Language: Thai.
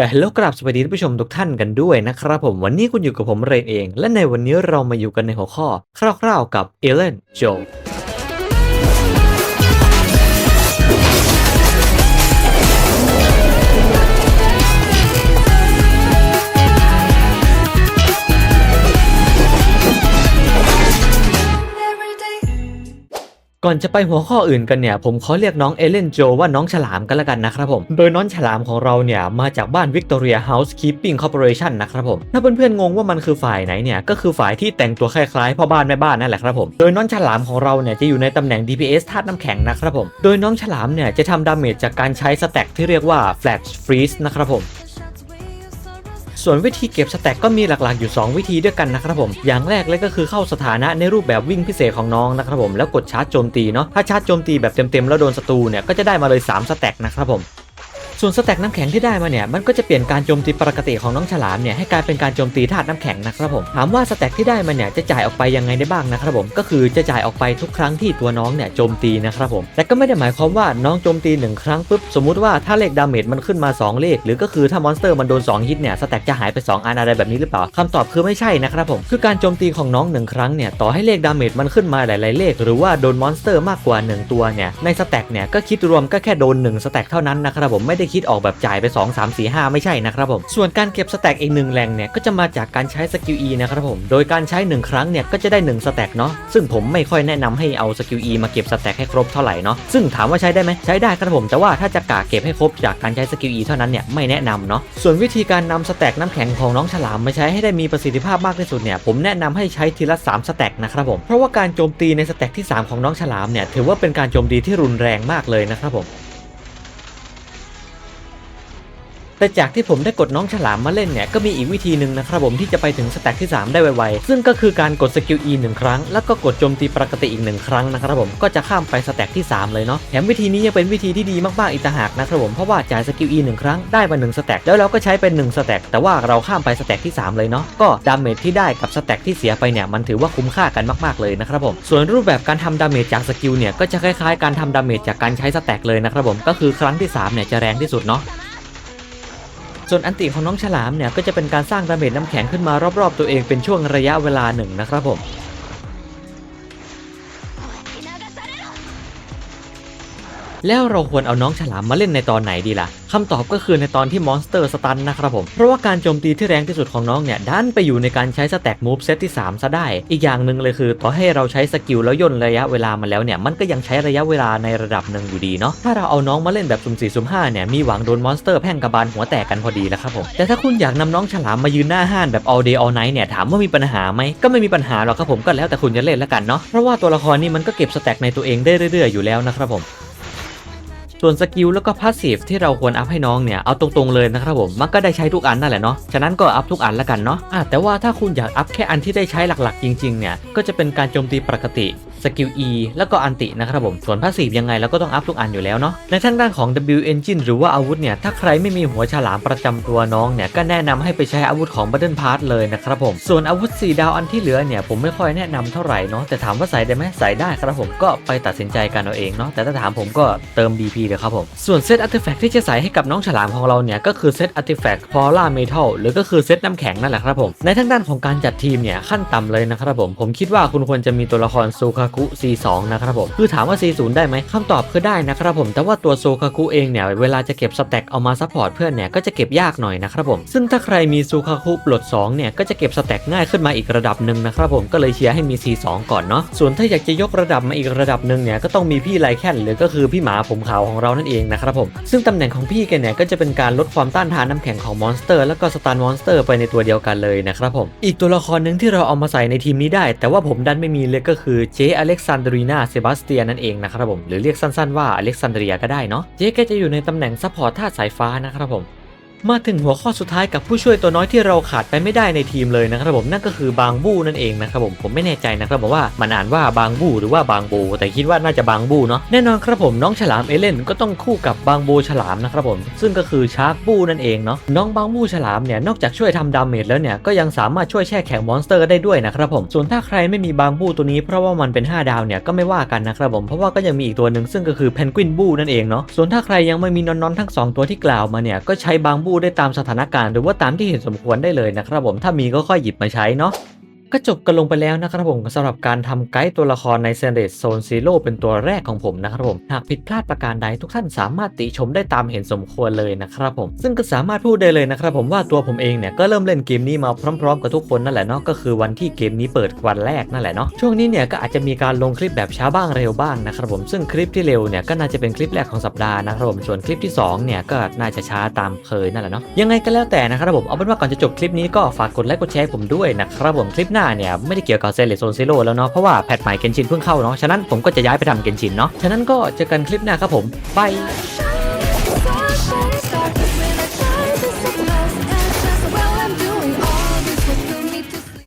ก็ฮัลโหลกราบสวัสดีท่านผู้ชมทุกท่านกันด้วยนะครับผมวันนี้คุณอยู่กับผมเรนเอง และในวันนี้เรามาอยู่กันในหัวข้อ คร่าวๆกับเอเลนโจ ก่อนจะไปหัวข้ออื่นกันเนี่ย ผมขอเรียกน้องเอเลนโจว่าน้องฉลามกันละกันนะครับผม โดยน้องฉลามของเราเนี่ย มาจากบ้าน Victoria Housekeeping Corporation นะครับผม ถ้าเพื่อนๆงงว่ามันคือฝ่ายไหนเนี่ย ก็คือฝ่ายที่แต่งตัวคล้ายๆพ่อบ้านแม่บ้านนั่นแหละครับผม โดยน้องฉลามของเราเนี่ยจะอยู่ในตำแหน่ง DPS ธาตุน้ำแข็งนะครับผม โดยน้องฉลามเนี่ยจะทำดาเมจจากการใช้สแต็กที่เรียกว่า Flash Freeze นะครับผม ส่วนวิธีเก็บสแต็กก็มีหลักๆอยู่ 2 วิธีด้วยกันนะครับผม อย่างแรกเลยก็คือเข้าสถานะในรูปแบบวิ่งพิเศษของน้องนะครับผมแล้วกดชาร์จโจมตีเนาะถ้าชาร์จโจมตีแบบเต็มๆแล้วโดนศัตรูเนี่ยก็จะได้มาเลย3สแต็กนะครับผม ส่วนสแต็กน้ำแข็งที่ได้มาเนี่ยมันก็จะเปลี่ยนการโจมตีปกติของน้องฉลามเนี่ยให้กลายเป็นการโจมตีธาตุน้ำแข็งนะครับผมถามว่าสแต็กที่ได้มาเนี่ยจะจ่ายออกไปยังไงได้บ้างนะครับผมก็คือจะจ่ายออกไปทุกครั้งที่ตัวน้องเนี่ยโจมตีนะครับผมแต่ก็ไม่ได้หมายความว่าน้องโจมตีหนึ่งครั้งปุ๊บสมมุติว่าถ้าเลขดาเมจมันขึ้นมา 2 เลข หรือก็คือถ้ามอนสเตอร์มันโดน2ฮิตเนี่ยสแต็กจะหายไป2อันอะไรแบบนี้หรือเปล่าคำตอบคือไม่ใช่นะครับผมคือการโจมตีของน้องหนึ่งครั้งเนี่ยต่อให้เลขดาเมจมันขึ้นมาหลายๆเลข หรือว่าโดนมอนสเตอร์มากกว่า 1 ตัวเนี่ยในสแต็กเนี่ยก็คิดรวมก็แค่โดน1สแต็กเท่านั้นนะครับผมไม่ได้คิดออกแบบจ่ายไป 2 3 4 5 ไม่ใช่นะครับผม ส่วนการเก็บสแต็กอีกหนึ่งแหล่งเนี่ยก็จะมาจากการใช้สกิล E นะครับผม โดยการใช้ 1 ครั้งเนี่ยก็จะได้ 1 สแต็กเนาะ ซึ่งผมไม่ค่อยแนะนำให้เอาสกิล E มาเก็บสแต็กให้ครบเท่าไหร่เนาะ ซึ่งถามว่าใช้ได้ไหมใช้ได้ครับผม แต่ว่าถ้าจะกะเก็บให้ครบจากการใช้สกิล E เท่านั้นเนี่ยไม่แนะนำเนาะ ส่วนวิธีการนำสแต็กน้ำแข็งของน้องฉลามมาใช้ให้ได้มีประสิทธิภาพมากที่สุดเนี่ยผมแนะนำให้ใช้ทีละ 3 สแต็กนะครับผม เพราะว่าการโจมตีในสแต็กที่ 3 ของน้องฉลามเนี่ยถือว่าเป็นการโจมตีที่รุนแรงมากเลยนะครับผม แต่จากที่ผมได้กดน้องฉลามมาเล่นเนี่ยก็มีอีกวิธีหนึ่งนะครับผมที่จะไปถึงสแต็กที่ 3 ได้ไวๆ ซึ่งก็คือการกดสกิล E หนึ่งครั้ง แล้วก็กดโจมตีปกติอีกหนึ่งครั้งนะครับผมก็จะข้ามไปสแต็กที่ 3 เลยเนาะแถมวิธีนี้ยังเป็นวิธีที่ดีมากๆอีกต่างหากนะครับผมเพราะว่าจ่ายสกิล E หนึ่งครั้งได้มา1สแต็กแล้วเราก็ใช้เป็น1สแต็กแต่ว่าเราข้ามไปสแต็กที่ 3 เลยเนาะก็ดาเมจที่ได้กับสแต็กที่เสียไปเนี่ยมันถือว่าคุ้มค่ากันมากๆเลยนะครับผมส่วนรูปแบบการทำดาเมจจากสกิลเนี่ยก็จะคล้ายๆ การทำดาเมจจากการใช้สแต็กเลยนะครับผมก็คือครั้งที่สามเนี่ยจะแรงที่สุดเนาะ ส่วนอันติของน้องฉลามเนี่ยก็จะเป็นการสร้างดาเมจน้ำแข็งขึ้นมารอบๆ ตัวเองเป็นช่วงระยะเวลาหนึ่งนะครับผม แล้วเราควรเอาน้องฉลามมาเล่นในตอนไหนดีล่ะคำตอบก็คือในตอนที่มอนสเตอร์สตันนะครับผม เพราะว่าการโจมตีที่แรงที่สุดของน้องเนี่ยดันไปอยู่ในการใช้สแต็กมูฟเซตที่ 3 ซะได้ อีกอย่างหนึ่งเลยคือ ต่อให้เราใช้สกิลแล้วย่นระยะเวลามาแล้วเนี่ยมันก็ยังใช้ระยะเวลาในระดับหนึ่งอยู่ดีเนาะถ้าเราเอาน้องมาเล่นแบบสุ่มสี่สุ่มห้าเนี่ยมีหวังโดนมอนสเตอร์แพ่งกระบาลหัวแตกกันพอดีแล้วครับผมแต่ถ้าคุณอยากนำน้องฉลามมายืนหน้าห้านแบบ all day all night เนี่ยถามว่ามีปัญหาไหมก็ไม่มีปัญหาหรอกครับผมก็แล้วแต่คุณจะเล่นแล้วกันเนาะเพราะว่าตัวละครนี่มันก็เก็บสแต็กในตัวเองได้เรื่อยๆอยู่แล้วนะครับผม ส่วนสกิลแล้วก็พาสซีฟที่เราควรอัพให้น้องเนี่ย เอาตรงๆเลยนะครับผม มันก็ได้ใช้ทุกอันนั่นแหละเนาะ ฉะนั้นก็อัพทุกอันละกันเนาะอะแต่ว่าถ้าคุณอยากอัพแค่อันที่ได้ใช้หลักๆ จริงๆเนี่ย ก็จะเป็นการโจมตีปกติ สกิล E แล้วก็อันตินะครับผม ส่วนพาสซีฟยังไงเราก็ต้องอัพทุกอันอยู่แล้วเนาะ ในทางด้านของ W Engine หรือว่าอาวุธเนี่ย ถ้าใครไม่มีหัวฉลามประจำตัวน้องเนี่ย ก็แนะนำให้ไปใช้อาวุธของ Battle Pass เลยนะครับผม ส่วนอาวุธ 4 ดาวอันที่เหลือเนี่ย ผมไม่ค่อยแนะนำเท่าไหร่เนาะ แต่ถามว่าใส่ได้ไหมใส่ได้ครับผมก็ไปตัดสินใจกันเอาเองเนาะ แต่ถ้าถามผมก็เติม BP เลยครับผม ส่วนเซตอาร์ติแฟกที่จะใส่ให้กับน้องฉลามของเราเนี่ยก็คือเซตอาร์ติแฟกพอล่าเมทัลหรือก็คือเซตน้ำแข็งนั่นแหละครับผมในทางด้านของการจัดทีมเนี่ยขั้นต่ำเลยนะครับผมผมคิดว่าคุณควรจะมีตัวละครซูคากุ C2 นะครับผม คือถามว่า C0 ได้ไหมคำตอบคือได้นะครับผม แต่ว่าตัวโซคากุเองเนี่ย เวลาจะเก็บสแต็กเอามาซัพพอร์ตเพื่อนเนี่ย ก็จะเก็บยากหน่อยนะครับผม ซึ่งถ้าใครมีโซคากุปลด 2 เนี่ย ก็จะเก็บสแต็กง่ายขึ้นมาอีกระดับหนึ่งนะครับผม ก็เลยเชียร์ให้มี C2 ก่อนเนาะ ส่วนถ้าอยากจะยกระดับมาอีกระดับหนึ่งเนี่ย ก็ต้องมีพี่ไลแคนหรือก็คือพี่หมาผมขาวของเรานั่นเองนะครับผม ซึ่งตำแหน่งของพี่แกเนี่ย ก็จะเป็นการลดความต้านทานน้ำแข็งของมอนสเตอร์ แล้วก็สตาร์มอนสเตอร์ไปในตัวเดียวกันเลยนะครับผม อีกตัวละครหนึ่งที่เราเอามาใส่ในทีมนี้ได้ แต่ว่าผมดันไม่มีเลยก็คือเจอเล็กซานเดรีนาเซบาสเตียนั่นเองนะครับผมหรือเรียกสั้นๆว่าอเล็กซานเดรียก็ได้เนาะเจแกจะอยู่ในตำแหน่งซัพพอร์ตธาตุสายฟ้านะครับผม มาถึงหัวข้อสุดท้ายกับผู้ช่วยตัวน้อยที่เราขาดไปไม่ได้ในทีมเลยนะครับผมนั่นก็คือบางบูนั่นเองนะครับผมผมไม่แน่ใจนะครับผมว่ามันอ่านว่าบางบูหรือว่าบางบูแต่คิดว่าน่าจะบางบูเนาะแน่นอนครับผมน้องฉลามเอเลนก็ต้องคู่กับบางบูฉลามนะครับผมซึ่งก็คือชาร์กบูนั่นเองเนาะน้องบางบูฉลามเนี่ยนอกจากช่วยทำดาเมจแล้วเนี่ยก็ยังสามารถช่วยแช่แข็งมอนสเตอร์ได้ด้วยนะครับผมส่วนถ้าใครไม่มีบางบูตัวนี้เพราะว่ามันเป็น 5 ดาวเนี่ยก็ไม่ว่ากันนะครับผมเพราะว่าก็ยังมีอีกตัวหนึ่งซึ่งก็คือเพนกวินบูนั่นเองเนาะส่วนถ้าใครยังไม่มีนอนๆทั้งสองตัวที่กล่าวมาเนี่ยก็ใช้บางบบูได้ตามสถานการณ์หรือว่าตามที่เห็นสมควรได้เลยนะครับผมถ้ามีก็ค่อยหยิบมาใช้เนาะ ก็จบกันลงไปแล้วนะครับผมสำหรับการทำไกด์ตัวละครในเซนเดตโซนซีโร่เป็นตัวแรกของผมนะครับผม หากผิดพลาดประการใดทุกท่านสามารถติชมได้ตามเห็นสมควรเลยนะครับผม ซึ่งก็สามารถพูดได้เลยนะครับผมว่าตัวผมเองเนี่ยก็เริ่มเล่นเกมนี้มาพร้อมๆ กับทุกคนนั่นแหละเนาะก็คือวันที่เกมนี้เปิดวันแรกนั่นแหละเนาะช่วงนี้เนี่ยก็อาจจะมีการลงคลิปแบบช้าบ้างเร็วบ้างนะครับผมซึ่งคลิปที่เร็วเนี่ยก็น่าจะเป็นคลิปแรกของสัปดาห์นะครับผมส่วนคลิปที่สองเนี่ยก็น่าจะช้าตามเคยนั่นแหละเนาะยังไงก็แล้วแต่นะครับผมเอาเป็นว่าก่อนจะจบคลิปนี้ก็ฝากกดไลค์กดแชร์ผมด้วยนะครับผมคลิปหน้าเนี่ยไม่ได้เกี่ยวกับเซเลโซนซิโร่แล้วเนาะเพราะว่าแพทใหม่เกนชินเพิ่งเข้าเนาะฉะนั้นผมก็จะย้ายไปทำเกนชินเนาะฉะนั้นก็เจอกันคลิปหน้าครับผมบาย